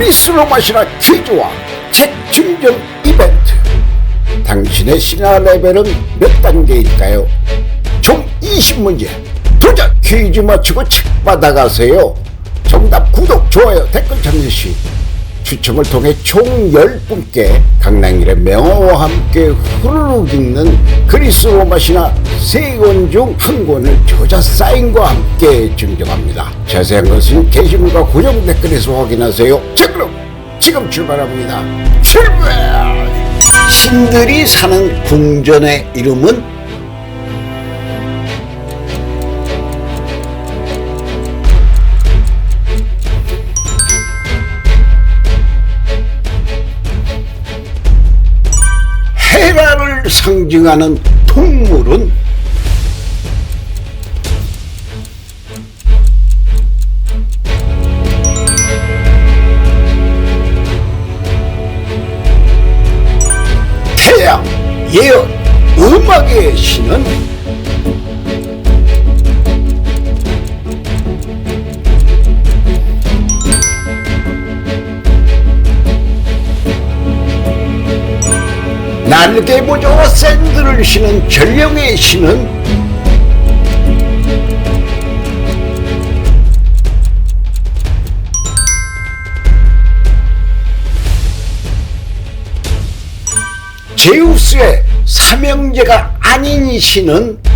그리스 로 마시나 퀴즈와 책 증정 이벤트. 당신의 신화 레벨은 몇 단계일까요? 총 20문제. 도전! 퀴즈 맞추고 책 받아가세요. 정답 구독 좋아요 댓글 참여시 추첨을 통해 총 10분께 강낭일의 명화와 함께 후루룩 읽는 그리스 로마시나 세권중 한 권을 저자 사인과 함께 증정합니다. 자세한 것은 게시물과 고정 댓글에서 확인하세요. 자 그럼 지금 출발합니다. 출발! 신들이 사는 궁전의 이름은 상징하는 동물은 태양, 예언, 음악의 신은 모자와 샌들을 신은 전령의 신은 제우스의 삼형제가 아닌 신은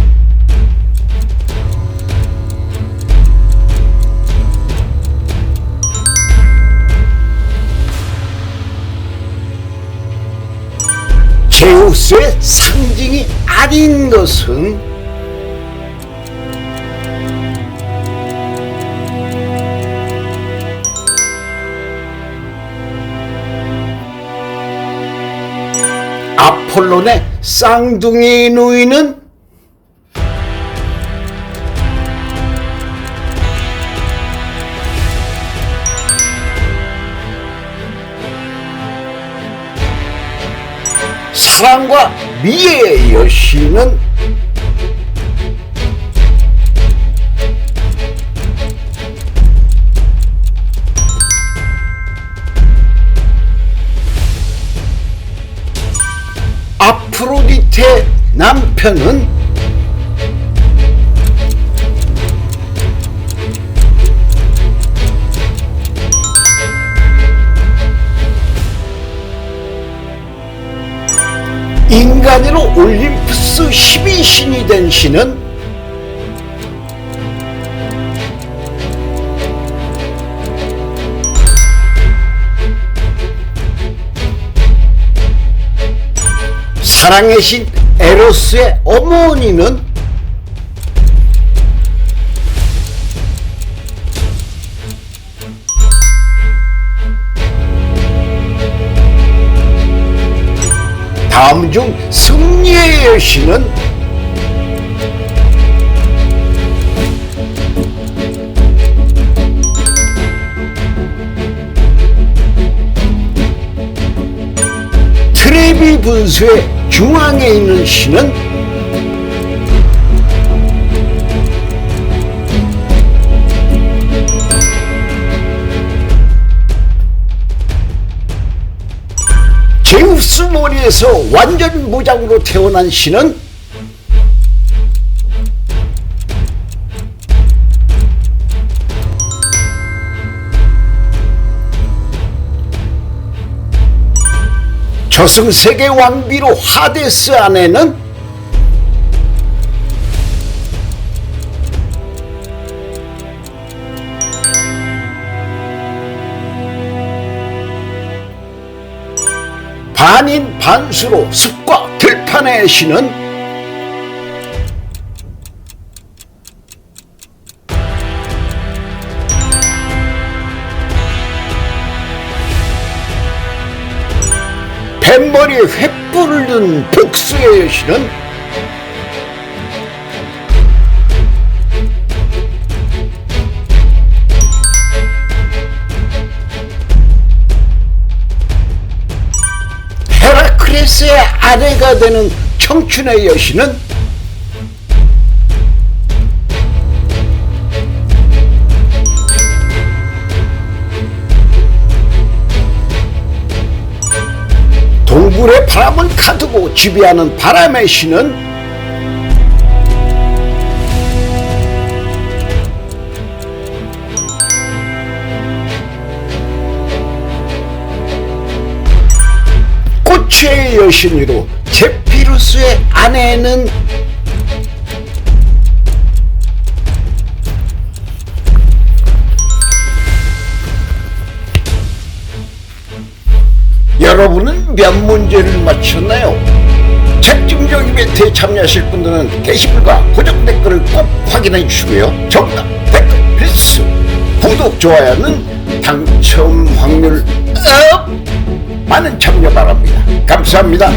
제우스의 상징이 아닌 것은? 아폴론의 쌍둥이 누이는 사랑과 미래의 여신은 아프로디테 남편은 인간으로 올림푸스 12신이 된 신은 사랑의 신 에로스의 어머니는 다음 중 승리의 여신은? 트레비 분수의 중앙에 있는 신은 제우스 머리에서 완전 무장으로 태어난 신은 저승세계 왕비로 하데스 아내는 반인 반수로 숲과 들판의 신은 뱃머리에 횃불을 든 복수의 여신은 스트레스의 아래가 되는 청춘의 여신은? 동굴의 바람은 가두고 지배하는 바람의 신은? 의 여신으로 제피루스의 아내는 여러분은 몇 문제를 맞췄나요? 책중적 이벤트에 참여하실 분들은 게시글과 고정 댓글을 꼭 확인해 주시고요. 정답, 댓글 필수, 구독, 좋아요는 당첨 확률 업! 많은 참여 바랍니다. 감사합니다.